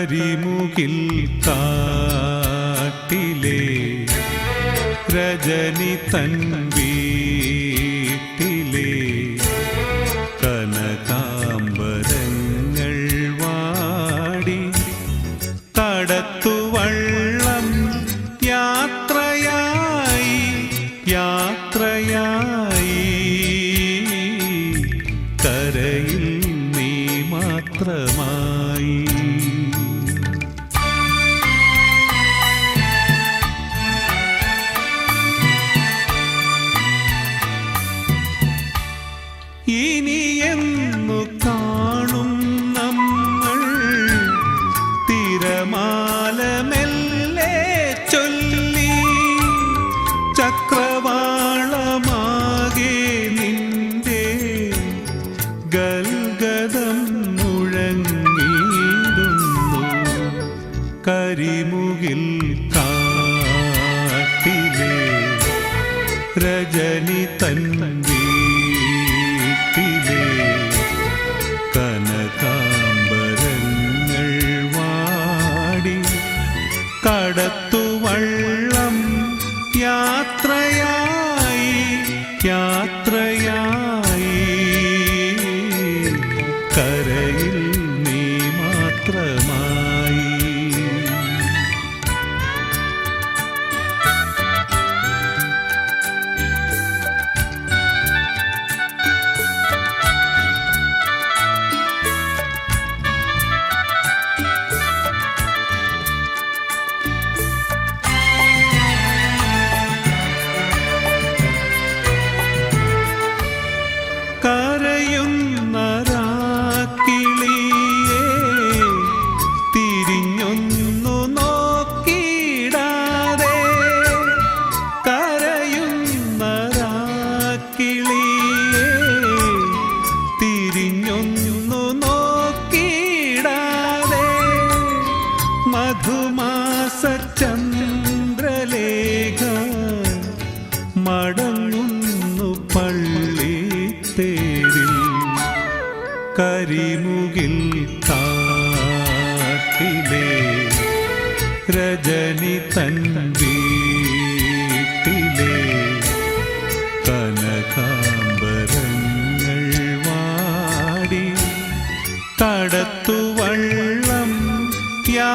കരിമുകിൽ കാട്ടിലെ രജനി തൻ വീട്ടിലെ കനകാംബരങ്ങൾ വാടി കടത്തുവള്ളം യാത്രയായി യാത്രയായി. കരയിൽ നീ മാത്രമായി ഇനി എന്നു കാണും നമ്മൾ. തിരമാല മെല്ലെ ചൊല്ലി ചക്രവാളമാകെ നിന്റെ ഗൽഗതം മുഴങ്ങിയിടുന്നു. കരിമുകിൽ കാട്ടിലെ രജനി തൻ കടത്തുവള്ളം യാത്രയായി തിരിഞ്ഞൊന്നു നോക്കിടാതെ മധുമാസ ചന്ദ്രലേഖ മടങ്ങുന്നു പള്ളി തേരിൽ കരിമുകിൽ കാട്ടിലെ രജനി തൻ വീട്ടിലെ കനകാംബരങ്ങൾ കടത്തുവള്ളം യാത്രയായി യാ